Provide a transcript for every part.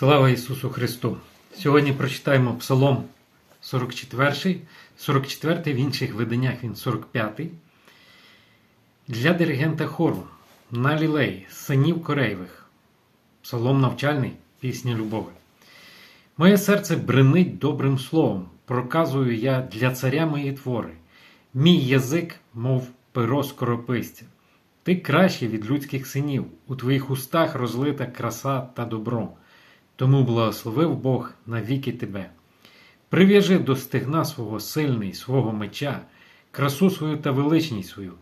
Слава Ісусу Христу! Сьогодні прочитаємо Псалом 44, 44 в інших виданнях він 45. Для диригента хору на лілей, синів Кореєвих. Псалом навчальний, пісня любові. Моє серце бренить добрим словом, проказую я для царя мої твори. Мій язик, мов перо скорописця. Ти кращий від людських синів, у твоїх устах розлита краса та добро. Тому благословив Бог навіки тебе. Прив'яжи до стегна свого сильний, свого меча, красу свою та величність свою,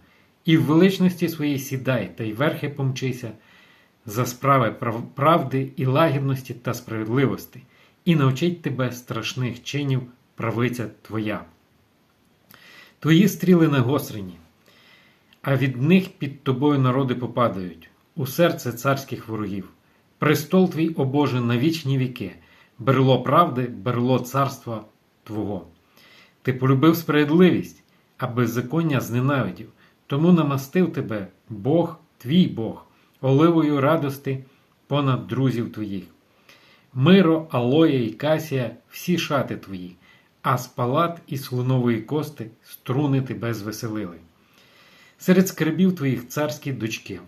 і в величності своїй сідай та й верхи помчися за справи правди і лагідності та справедливості, і навчить тебе страшних чинів правиця твоя. Твої стріли нагострені, а від них під тобою народи попадають, у серце царських ворогів. Престол твій, о Боже, на вічні віки, берло правди, берло царства Твого. Ти полюбив справедливість, а беззаконня зненавидів, тому намастив тебе Бог, твій Бог, оливою радости понад друзів твоїх. Миро, алоя і касія всі шати твої, а з палат і слонової кости струни тебе звеселили. Серед скарбів твоїх царські дочки.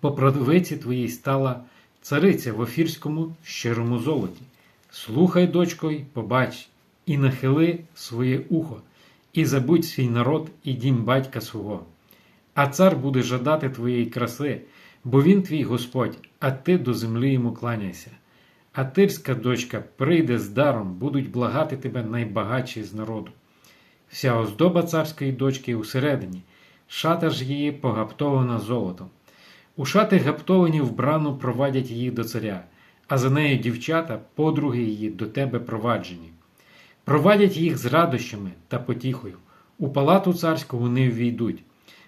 По правиці твоїй стала цариця в офірському щирому золоті. Слухай, дочко, й побач, і нахили своє ухо, і забудь свій народ і дім батька свого. А цар буде жадати твоєї краси, бо він твій Господь, а ти до землі йому кланяйся. А тирська дочка прийде з даром, будуть благати тебе найбагатші з народу. Вся оздоба царської дочки усередині, шата ж її погаптована золотом. У шати гаптовані вбрану провадять її до царя, а за нею дівчата, подруги її до тебе проваджені. Провадять їх з радощами та потіхою. У палату царську вони ввійдуть.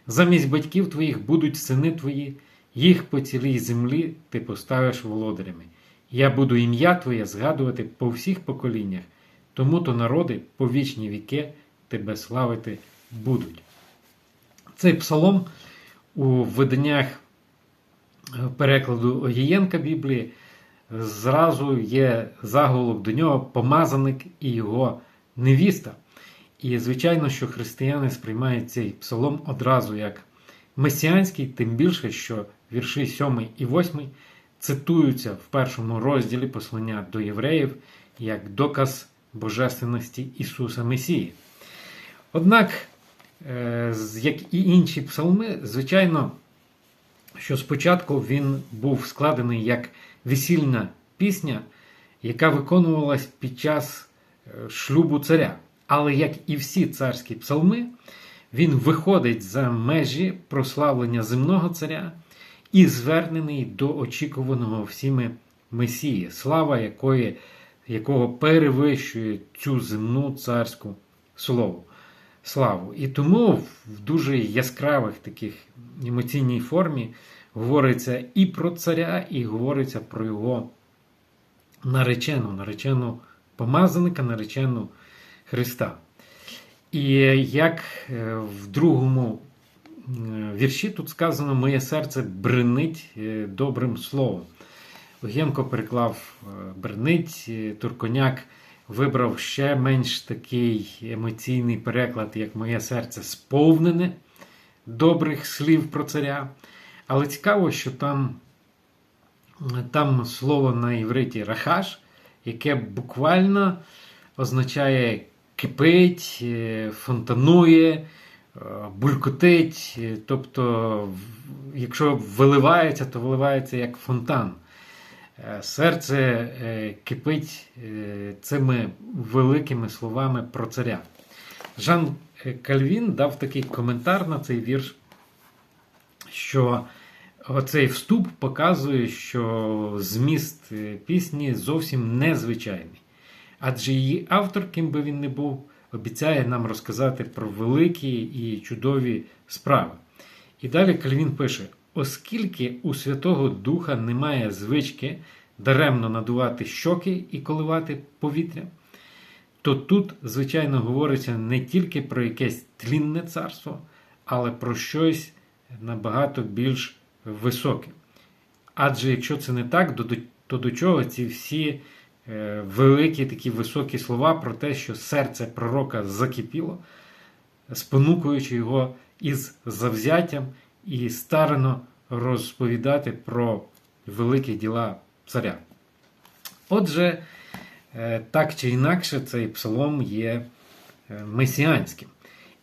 Замість батьків твоїх будуть сини твої, їх по цілій землі ти поставиш володарями. Я буду ім'я Твоє згадувати по всіх поколіннях, тому то народи по вічні віки тебе славити будуть. Цей псалом у виданнях перекладу Огієнка Біблії зразу є заголовок до нього помазаник і його невіста. І звичайно, що християни сприймають цей псалом одразу як месіанський, тим більше, що вірші 7 і 8 цитуються в першому розділі послання до євреїв як доказ божественності Ісуса Месії. Однак, е, як і інші псалми, звичайно, що спочатку він був складений як весільна пісня, яка виконувалась під час е, шлюбу царя. Але як і всі царські псалми, він виходить за межі прославлення земного царя і звернений до очікуваного всіми Месії, слава якої, якого перевищує цю земну царську слову. Славу. І тому в дуже яскравих таких емоційній формі говориться і про царя, і говориться про його наречену, наречену помазаника, наречену Христа. І як е, в другому е, вірші тут сказано, моє серце бренить е, добрим словом. Огєнко переклав бренить, Турконяк вибрав ще менш такий емоційний переклад, як моє серце сповнене добрих слів про царя. Але цікаво, що там, там слово на івриті рахаш, яке буквально означає кипить, е, фонтанує, е, булькотить. е, Тобто, якщо виливається, то виливається як фонтан. Е, Серце е, кипить е, цими великими словами про царя. Жан Кальвін дав такий коментар на цей вірш, що оцей вступ показує, що зміст пісні зовсім незвичайний. Адже її автор, ким би він не був, обіцяє нам розказати про великі і чудові справи. І далі Кальвін пише: оскільки у Святого Духа немає звички даремно надувати щоки і коливати повітря, то тут, звичайно, говориться не тільки про якесь тлінне царство, але про щось набагато більш високе. Адже якщо це не так, то до- чого ці всі е, великі такі високі слова про те, що серце пророка закипіло, спонукуючи його із завзяттям і старано розповідати про великі діла царя. Отже, е, так чи інакше, цей псалом є е, месіанським.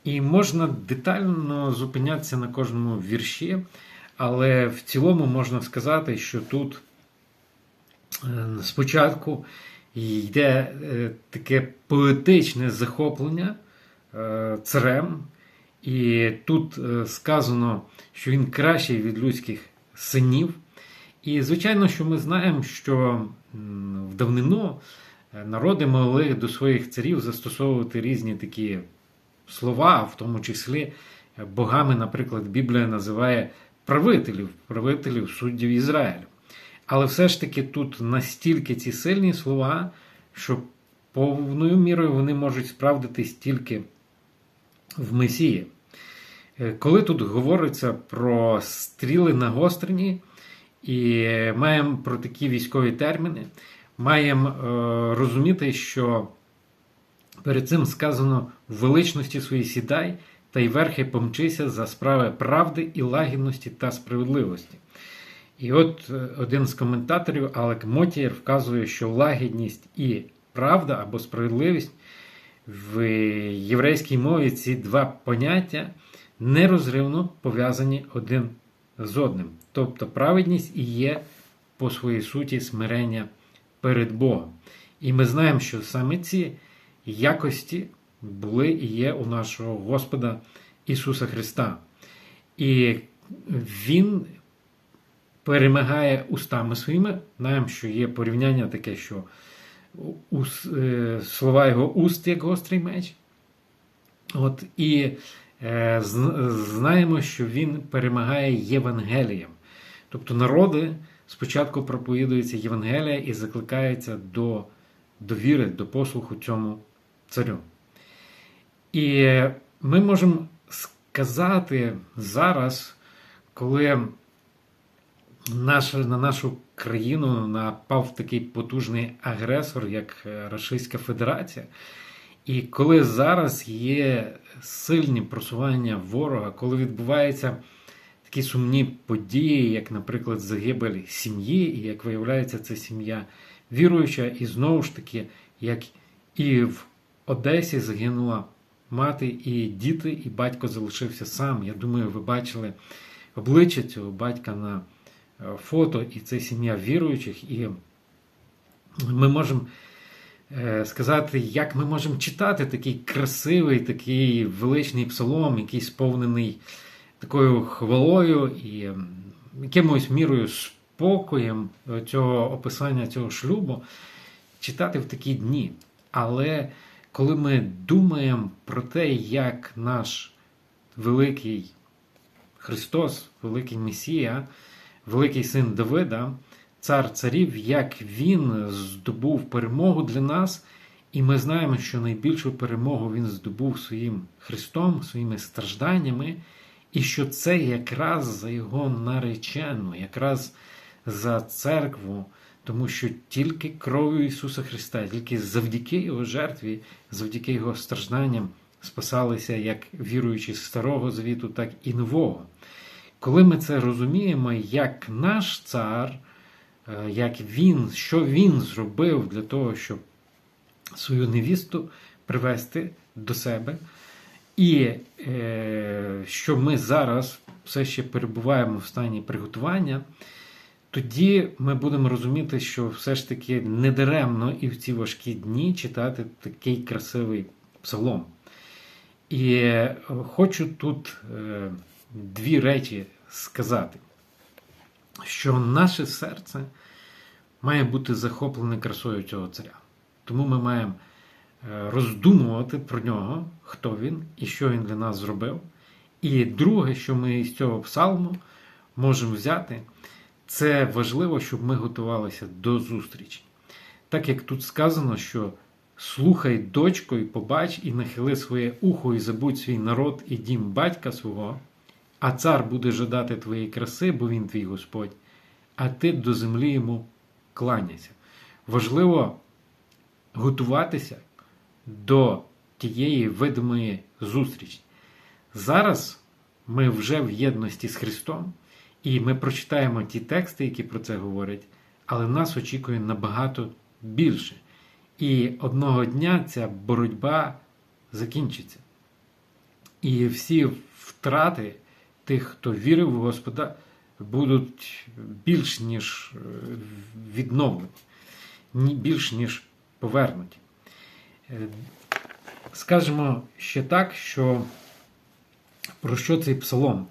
І можна детально зупинятися на кожному вірші, але в цілому можна сказати, що тут е, спочатку йде таке поетичне захоплення царем, і тут е, сказано, що він кращий від людських синів. І, звичайно, що ми знаємо, що в давнину е, народи могли до своїх царів застосовувати різні такі слова, в тому числі е, богами, наприклад, Біблія називає правителів, правителів суддів Ізраїлю. Але все ж таки тут настільки ці сильні слова, що повною мірою вони можуть справдитись тільки в Месії. Е, Коли тут говориться про стріли нагострені, і маємо про такі військові терміни, маємо е, розуміти, що перед цим сказано в величності своїй сідай, та й верхи помчися за справи правди і лагідності та справедливості. І от е, один з коментаторів, Алек Мотієр, вказує, що лагідність і правда або справедливість в єврейській мові ці два поняття нерозривно пов'язані один з одним. Тобто праведність і є по своїй суті смирення перед Богом. І ми знаємо, що саме ці якості були і є у нашого Господа Ісуса Христа. І Він перемагає устами своїми. Знаємо, що є порівняння таке, що слова його уст як гострий меч. От, і е, знаємо, що він перемагає Євангелієм. Тобто народи спочатку проповідується Євангелія і закликаються до довіри, до послуху цьому царю. І ми можемо сказати зараз, коли наш, на нашу країну напав такий потужний агресор, як е, Російська Федерація. І коли зараз є сильні просування ворога, коли відбуваються такі сумні події, як, наприклад, загибель сім'ї, і як виявляється, це сім'я віруюча, і знову ж таки, як і в Одесі загинула мати, і діти, і батько залишився сам. Я думаю, ви бачили обличчя цього батька на фото, і це сім'я віруючих. І ми можемо е, сказати, як ми можемо читати такий красивий, такий величний псалом, який сповнений такою хвалою і якимось мірою спокоєм цього описання цього шлюбу, читати в такі дні. Але коли ми думаємо про те, як наш великий Христос, великий Месія, великий син Давида, цар царів, як він здобув перемогу для нас, і ми знаємо, що найбільшу перемогу він здобув своїм Христом, своїми стражданнями, і що це якраз за його наречену, якраз за церкву, тому що тільки кров'ю Ісуса Христа, тільки завдяки Його жертві, завдяки Його стражданням спасалися як віруючі Старого Завіту, так і Нового. Коли ми це розуміємо, як наш цар, е, як він, що він зробив для того, щоб свою невісту привести до себе, і е, що ми зараз все ще перебуваємо в стані приготування, тоді ми будемо розуміти, що все ж таки недаремно і в ці важкі дні читати такий красивий псалом. І е, хочу тут е, дві речі сказати, що наше серце має бути захоплене красою цього царя. Тому ми маємо е, роздумувати про нього, хто він і що він для нас зробив. І друге, що ми з цього псалму можемо взяти, це важливо, щоб ми готувалися до зустрічі. Так як тут сказано, що слухай, дочко, і побач, і нахили своє ухо, і забудь свій народ і дім батька свого, а цар буде жадати твоєї краси, бо він твій Господь, а ти до землі йому кланяйся. Важливо готуватися до тієї видимої зустрічі. Зараз ми вже в єдності з Христом, і ми прочитаємо ті тексти, які про це говорять, але нас очікує набагато більше. І одного дня ця боротьба закінчиться. І всі втрати тих, хто вірив в Господа, будуть більш ніж е, відновлені, більш ніж повернуті. Е, Скажемо ще так, що про що цей псалом?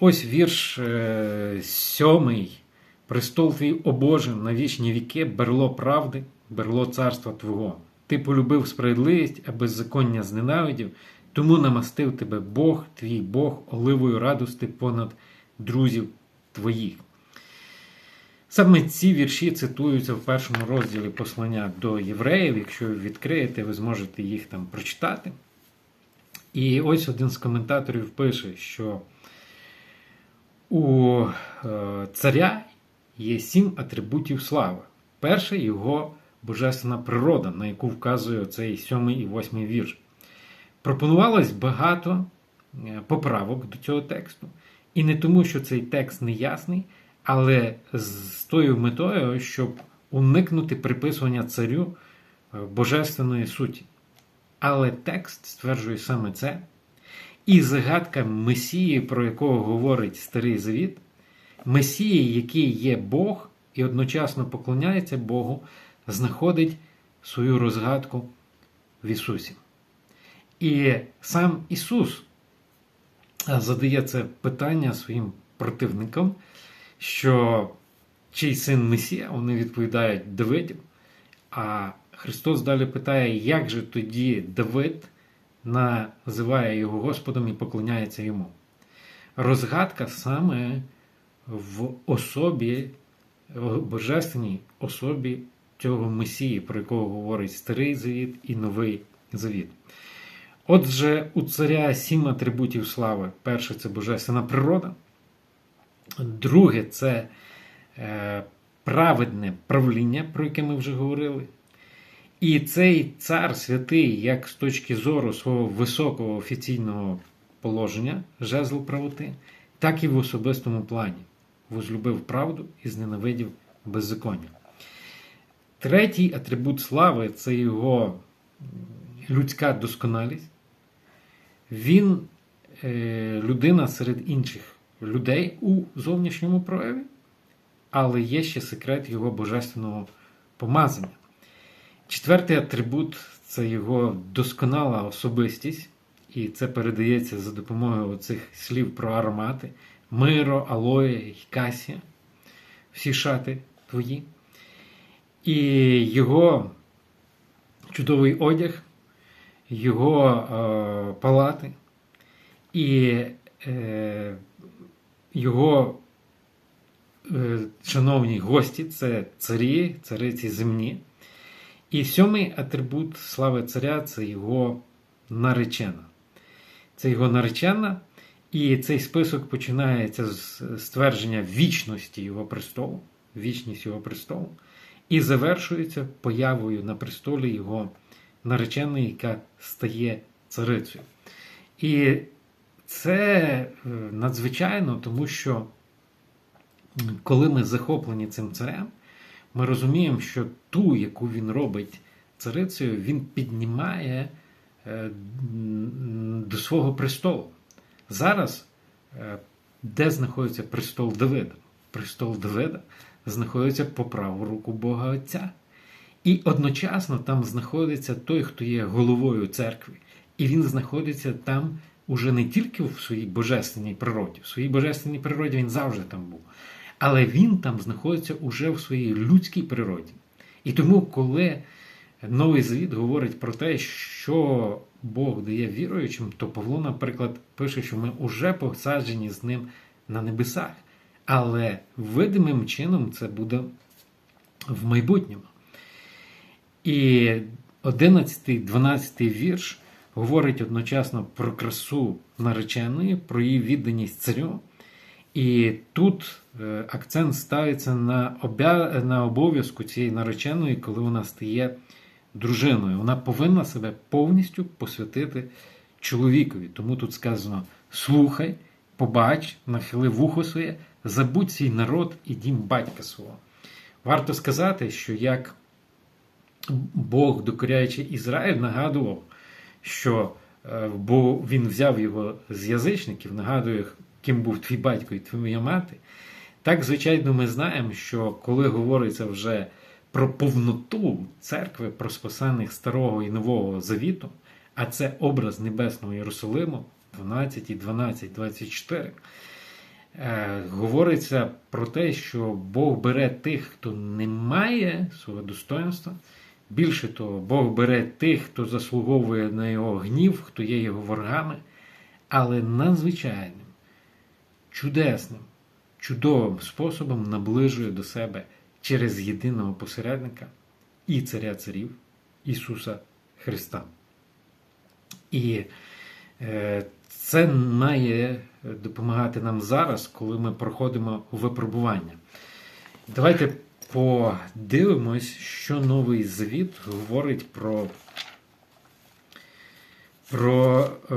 Ось вірш е, сьомий. Престол твій о на вічні віки, берло правди, берло царства Твого. Ти полюбив справедливість, а беззаконня зненавидів, тому намастив тебе Бог, твій Бог, оливою радости понад друзів твоїх. Саме ці вірші цитуються в першому розділі послання до євреїв. Якщо ви відкриєте, ви зможете їх там прочитати. І ось один з коментаторів пише, що у е, царя є сім атрибутів слави. Перше його божественна природа, на яку вказує цей сьомий і восьмий вірш. Пропонувалось багато е, поправок до цього тексту. І не тому, що цей текст не ясний, але з тою метою, щоб уникнути приписування царю е, божественної суті. Але текст стверджує саме це. І загадка Месії, про якого говорить Старий Завіт, Месії, який є Бог і одночасно поклоняється Богу, знаходить свою розгадку в Ісусі. І сам Ісус е, задає це питання своїм противникам, що чий син Месія, вони відповідають Давидів. А Христос далі питає, як же тоді Давид називає його Господом і поклоняється йому. Розгадка саме в особі, божественній особі цього Месії, про якого говорить Старий Завіт і Новий Завіт. Отже, у царя сім атрибутів слави. Перше це божественна природа. Друге це е, праведне правління, про яке ми вже говорили. І цей цар святий, як з точки зору свого високого офіційного положення, жезл правоти, так і в особистому плані. Возлюбив правду і зненавидів беззаконня. Третій атрибут слави це його людська досконалість. Він е, людина серед інших людей у зовнішньому прояві, але є ще секрет його божественного помазання. Четвертий атрибут це його досконала особистість, і це передається за допомогою цих слів про аромати: миро, алоє касія, всі шати твої. І його чудовий одяг, його е, палати, і е, його е, шановні гості це царі, цариці земні. І сьомий атрибут слави царя це його наречена. Це його наречена, і цей список починається з ствердження вічності його престолу, вічність його престолу, і завершується появою на престолі його нареченої, яка стає царицею. І це е, надзвичайно, тому що коли ми захоплені цим царем, ми розуміємо, що ту, яку він робить царицею, він піднімає е, до свого престолу. Зараз, е, де знаходиться престол Давида? Престол Давида знаходиться по праву руку Бога Отця. І одночасно там знаходиться той, хто є головою церкви. І він знаходиться там уже не тільки в своїй божественній природі. В своїй божественній природі він завжди там був. Але він там знаходиться уже в своїй людській природі. І тому, коли Новий Завіт говорить про те, що Бог дає віруючим, то Павло, наприклад, пише, що ми вже посаджені з ним на небесах. Але видимим чином це буде в майбутньому. І 11, 12 вірш говорить одночасно про красу нареченої, про її відданість царю. І тут е, акцент ставиться на, обя... на обов'язку цієї нареченої, коли вона стає дружиною. Вона повинна себе повністю посвятити чоловікові. Тому тут сказано: слухай, побач, нахили вухо своє, забудь свій народ і дім батька свого. Варто сказати, що як Бог, докоряючи Ізраїль, нагадував, що е, бо він взяв його з язичників, нагадує, ким був твій батько і твоя мати. Так, звичайно, ми знаємо, що коли говориться вже про повноту церкви, про спасених Старого і Нового Завіту, а це образ Небесного Єрусалиму 12, 12, 24, е, говориться про те, що Бог бере тих, хто не має свого достоинства. Більше того, Бог бере тих, хто заслуговує на його гнів, хто є його ворогами, але надзвичайним, чудесним, чудовим способом наближує до себе через єдиного посередника і царя царів Ісуса Христа. І е, це має допомагати нам зараз, коли ми проходимо випробування. Давайте подивимось, що новий завіт говорить про про е,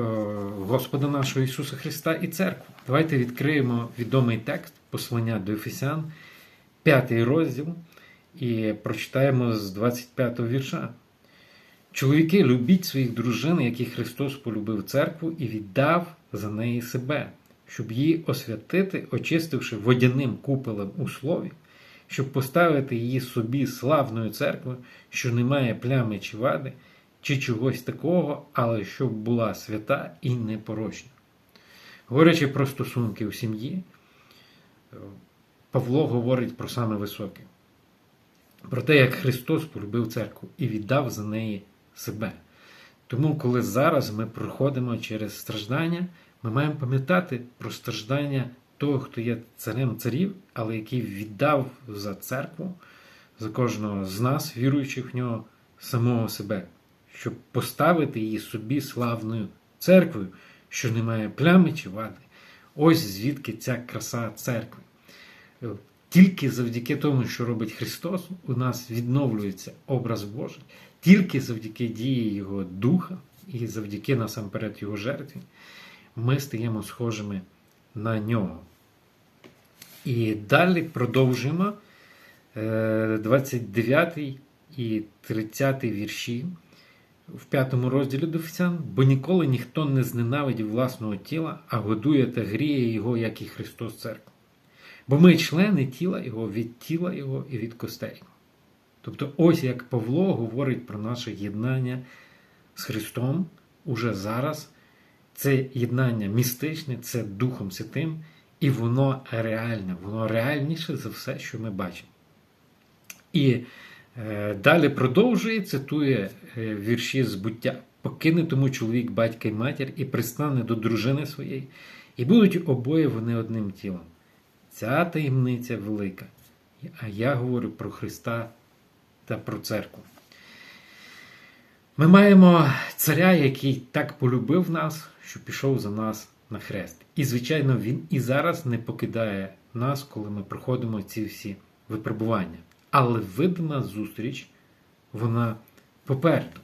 Господа нашого Ісуса Христа і церкву. Давайте відкриємо відомий текст послання до Ефесян, 5 розділ, і прочитаємо з 25 вірша. Чоловіки, любіть своїх дружин, як і Христос полюбив церкву і віддав за неї себе, щоб її освятити, очистивши водяним купелем у слові, щоб поставити її собі славною церквою, що не має плями чи вади, чи чогось такого, але щоб була свята і непорочна. Говорячи про стосунки у сім'ї, Павло говорить про саме високе, про те, як Христос полюбив церкву і віддав за неї себе. Тому, коли зараз ми проходимо через страждання, ми маємо пам'ятати про страждання того, хто є царем царів, але який віддав за церкву, за кожного з нас, віруючих в нього, самого себе, щоб поставити її собі славною церквою, що не має плями чи вади. Ось звідки ця краса церкви. Тільки завдяки тому, що робить Христос, у нас відновлюється образ Божий, тільки завдяки дії Його Духа і завдяки насамперед Його жертві, ми стаємо схожими на нього. І далі продовжуємо 29 і 30 вірші в п'ятому розділі до Офіціан, бо ніколи ніхто не зненавидів власного тіла, а годує та гріє його, як і Христос Церква. Бо ми члени тіла Його від тіла Його і від костей. Тобто, ось як Павло говорить про наше єднання з Христом уже зараз. Це єднання містичне, це Духом Святим, і воно реальне, воно реальніше за все, що ми бачимо. І е, далі продовжує, цитує е, вірші збуття. Покине тому чоловік, батька і матір, і пристане до дружини своєї, і будуть обоє вони одним тілом. Ця таємниця велика. А я говорю про Христа та про церкву. Ми маємо царя, який так полюбив нас, що пішов за нас на хрест. І, звичайно, він і зараз не покидає нас, коли ми проходимо ці всі випробування. Але видима зустріч, вона попереду.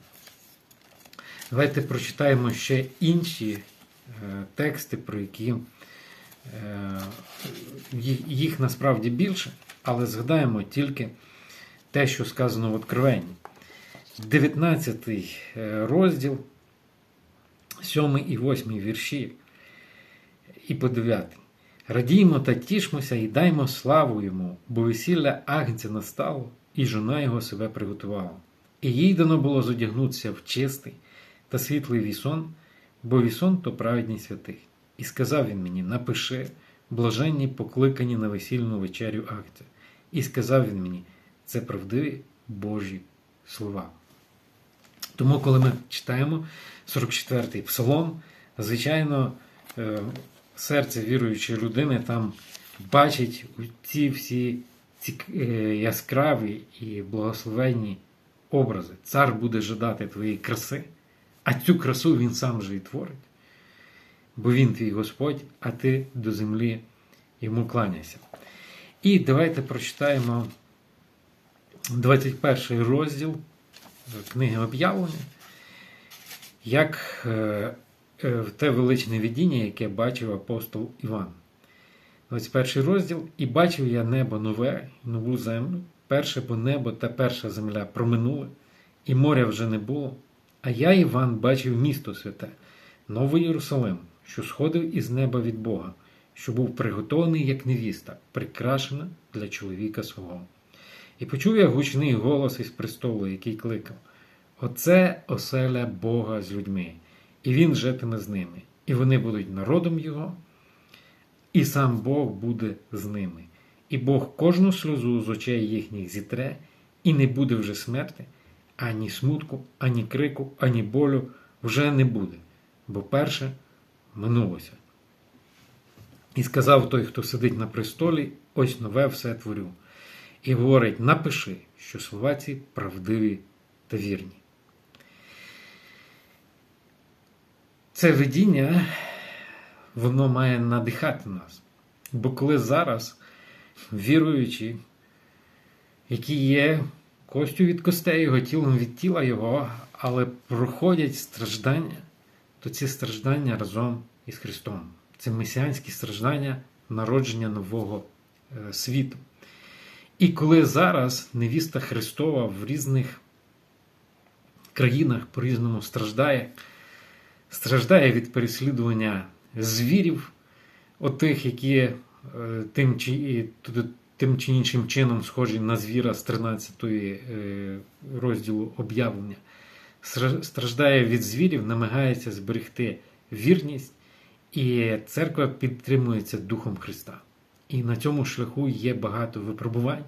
Давайте прочитаємо ще інші е, тексти, про які е, їх насправді більше, але згадаємо тільки те, що сказано в Откровенні. 19 розділ, 7 і 8 вірші і по 9. Радіймо та тішмося і даймо славу йому, бо весілля Агнця настало, і жона його себе приготувала. І їй дано було зодягнутися в чистий та світлий вісон, бо вісон то праведність святих. І сказав він мені: Напиши, блаженні покликані на весільну вечерю Агнця. І сказав він мені, це правдиві Божі слова. Тому, коли ми читаємо 44-й псалом, звичайно, серце віруючої людини там бачить ці всі яскраві і благословенні образи. Цар буде жадати твоєї краси, а цю красу він сам же і творить. Бо він твій Господь, а ти до землі йому кланяйся. І давайте прочитаємо 21 розділ книги об'явлення, як е, е, те величне видіння, яке бачив апостол Іван. 21 розділ. І бачив я небо нове, нову землю. Перше бо небо та перша земля проминули, і моря вже не було. А я, Іван, бачив місто святе, Новий Єрусалим, що сходив із неба від Бога, що був приготований як невіста, прикрашена для чоловіка свого. І почув я гучний голос із престолу, який кликав: Оце оселя Бога з людьми, і Він житиме з ними, і вони будуть народом Його, і сам Бог буде з ними. І Бог кожну сльозу з очей їхніх зітре, і не буде вже смерти, ані смутку, ані крику, ані болю вже не буде, бо перше минулося. І сказав той, хто сидить на престолі, ось нове все творю. І говорить: напиши, що слова ці правдиві та вірні. Це видіння, воно має надихати нас. Бо коли зараз віруючі, які є костю від костей його, тілом від тіла його, але проходять страждання, то ці страждання разом із Христом. Це месіанські страждання народження нового е, світу. І коли зараз невіста Христова в різних країнах по-різному страждає, страждає від переслідування звірів, отих, які е, тим чи, тим чи іншим чином схожі на звіра з 13 е, розділу об'явлення, страждає від звірів, намагається зберегти вірність, і церква підтримується Духом Христа. І на цьому шляху є багато випробувань,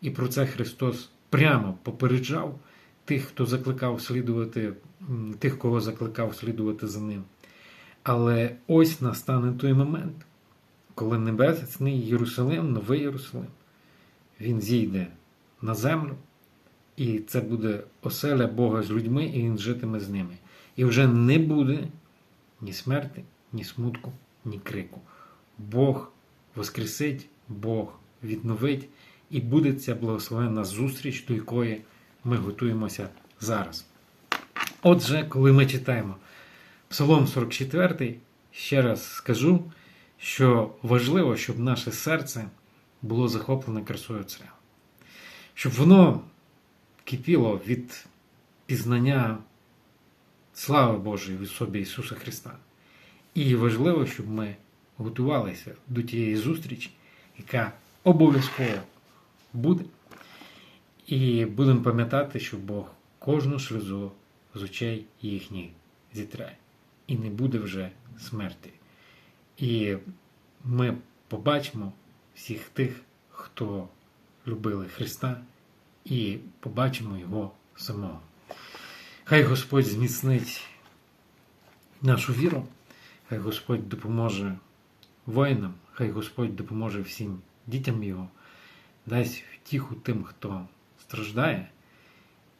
і про це Христос прямо попереджав тих, хто закликав слідувати, тих, кого закликав слідувати за ним. Але ось настане той момент, коли Небесний Єрусалим, Новий Єрусалим, він зійде на землю, і це буде оселя Бога з людьми, і Він житиме з ними. І вже не буде ні смерти, ні смутку, ні крику. Бог воскресить, Бог відновить, і буде ця благословенна зустріч, до якої ми готуємося зараз. Отже, коли ми читаємо Псалом 44, ще раз скажу, що важливо, щоб наше серце було захоплене красою царя, щоб воно кипіло від пізнання слави Божої в особі Ісуса Христа. І важливо, щоб ми готувалися до тієї зустрічі, яка обов'язково буде. І будемо пам'ятати, що Бог кожну сльозу з очей їхніх зітре. І не буде вже смерті. І ми побачимо всіх тих, хто любили Христа, і побачимо Його самого. Хай Господь зміцнить нашу віру, хай Господь допоможе воїнам, хай Господь допоможе всім дітям Його, дасть втіху тим, хто страждає,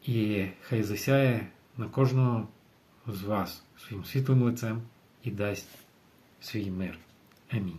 і хай засяє на кожного з вас своїм світлим лицем і дасть свій мир. Амінь.